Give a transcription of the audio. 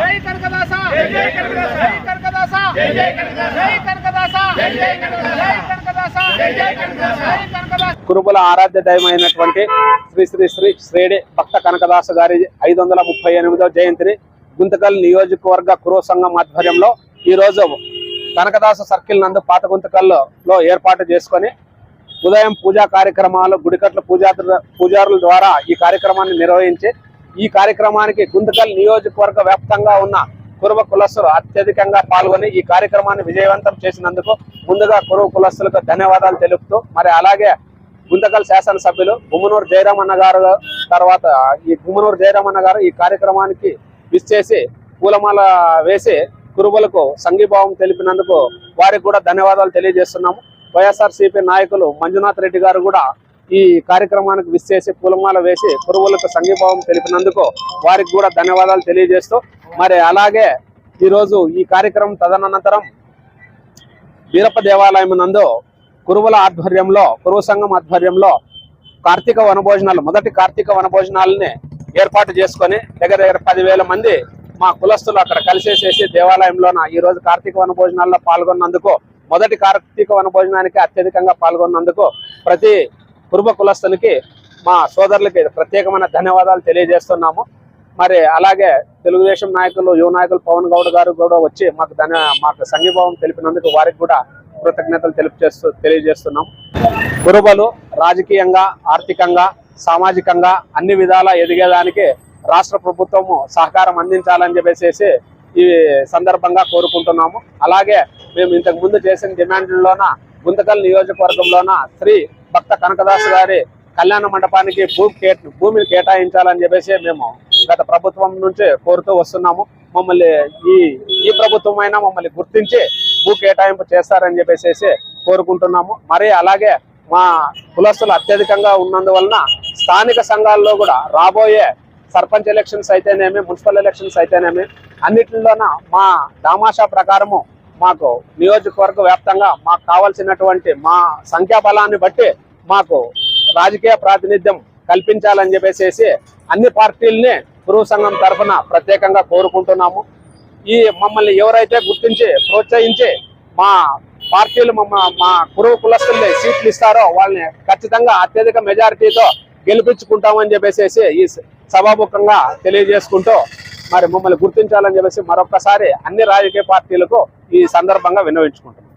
జై కనకదాస. జై కనకదాస జై కనకదాస జై కనకదాస జై కనకదాస కురుబుల ఆరాధ్య దైవమైనటువంటి శ్రీ శ్రీ శ్రీ శ్రేడి భక్త కనకదాస గారి ఐదు వందల ముప్పై ఎనిమిదవ జయంతిని గుంతకల్ నియోజకవర్గ కురు సంఘం ఆధ్వర్యంలో ఈరోజు కనకదాస సర్కిల్ నందు పాత గుంతకల్లో ఏర్పాటు చేసుకొని ఉదయం పూజా కార్యక్రమాలు గుడికట్ల పూజార్ పూజారుల ద్వారా ఈ కార్యక్రమాన్ని నిర్వహించి ఈ కార్యక్రమానికి గుంతకల్ నియోజకవర్గ వ్యాప్తంగా ఉన్న కురువ కులస్తులు అత్యధికంగా పాల్గొని ఈ కార్యక్రమాన్ని విజయవంతం చేసినందుకు ముందుగా కురువ కులస్తులకు ధన్యవాదాలు తెలుపుతూ మరి అలాగే గుంతకల్ శాసనసభ్యులు గుమ్మనూరు జయరామన్న గారు తర్వాత ఈ గుమ్మనూరు జయరామన్న గారు ఈ కార్యక్రమానికి విచ్చేసి పూలమాల వేసి కురుబలకు సంఘీభావం తెలిపినందుకు వారికి కూడా ధన్యవాదాలు తెలియజేస్తున్నాము. వైఎస్ఆర్సీపీ నాయకులు మంజునాథ్ రెడ్డి గారు కూడా ఈ కార్యక్రమానికి విచ్చేసి పూలమాల వేసి కురువులకు సంఘీభావం తెలిపినందుకు వారికి కూడా ధన్యవాదాలు తెలియజేస్తూ మరి అలాగే ఈరోజు ఈ కార్యక్రమం తదనంతరం వీరప్ప దేవాలయం నందు కురువుల ఆధ్వర్యంలో కురువు సంఘం ఆధ్వర్యంలో కార్తీక వనభోజనాలు మొదటి కార్తీక వనభోజనాలని ఏర్పాటు చేసుకొని దగ్గర దగ్గర పదివేల మంది మా కులస్తులు అక్కడ కలిసేసేసి దేవాలయంలోన ఈరోజు కార్తీక వనభోజనాల్లో పాల్గొన్నందుకు మొదటి కార్తీక వనభోజనానికి అత్యధికంగా పాల్గొన్నందుకు ప్రతి కురుబ కులస్తునికి మా సోదరులకి ప్రత్యేకమైన ధన్యవాదాలు తెలియజేస్తున్నాము. మరి అలాగే తెలుగుదేశం నాయకులు యువ నాయకులు పవన్ గౌడ్ గారు కూడా వచ్చి మాకు ధన్య మాకు సంఘీభావం తెలిపినందుకు వారికి కూడా కృతజ్ఞతలు తెలుపు తెలియజేస్తున్నాం. కురుబలు రాజకీయంగా ఆర్థికంగా సామాజికంగా అన్ని విధాలా ఎదిగేదానికి రాష్ట్ర ప్రభుత్వము సహకారం అందించాలని చెప్పేసి ఈ సందర్భంగా కోరుకుంటున్నాము. అలాగే మేము ఇంతకు ముందు చేసిన డిమాండ్లలోన గుంతకల్ నియోజకవర్గంలోన శ్రీ భక్త కనకదాస్ గారి కళ్యాణ మండపానికి భూమి కేట భూమిని కేటాయించాలని చెప్పేసి మేము గత ప్రభుత్వం నుంచి కోరుతూ వస్తున్నాము. మమ్మల్ని ఈ ఈ ప్రభుత్వం అయినా మమ్మల్ని గుర్తించి భూ కేటాయింపు చేస్తారని చెప్పేసి కోరుకుంటున్నాము. మరి అలాగే మా కులస్తులు అత్యధికంగా ఉన్నందువలన స్థానిక సంఘాల్లో కూడా రాబోయే సర్పంచ్ ఎలక్షన్స్ అయితేనేమి మున్సిపల్ ఎలక్షన్స్ అయితేనేమి అన్నిటిలోన మా దామాషా ప్రకారము మాకు నియోజకవర్గ వ్యాప్తంగా మాకు కావాల్సినటువంటి మా సంఖ్యాబలాన్ని బట్టి మాకు రాజకీయ ప్రాతినిధ్యం కల్పించాలని చెప్పేసి అన్ని పార్టీల్ని గురువు సంఘం తరఫున ప్రత్యేకంగా కోరుకుంటున్నాము. ఈ మమ్మల్ని ఎవరైతే గుర్తించి ప్రోత్సహించి మా పార్టీలు మమ్మ మా కురువు కులస్తుల్ని సీట్లు ఇస్తారో వాళ్ళని ఖచ్చితంగా అత్యధిక మెజారిటీతో గెలిపించుకుంటామని చెప్పేసి ఈ సభాముఖంగా తెలియజేసుకుంటూ మరి మమ్మల్ని గుర్తించాలని చెప్పేసి మరొకసారి అన్ని రాజకీయ పార్టీలకు ఈ సందర్భంగా విన్నవించుకుంటున్నాం.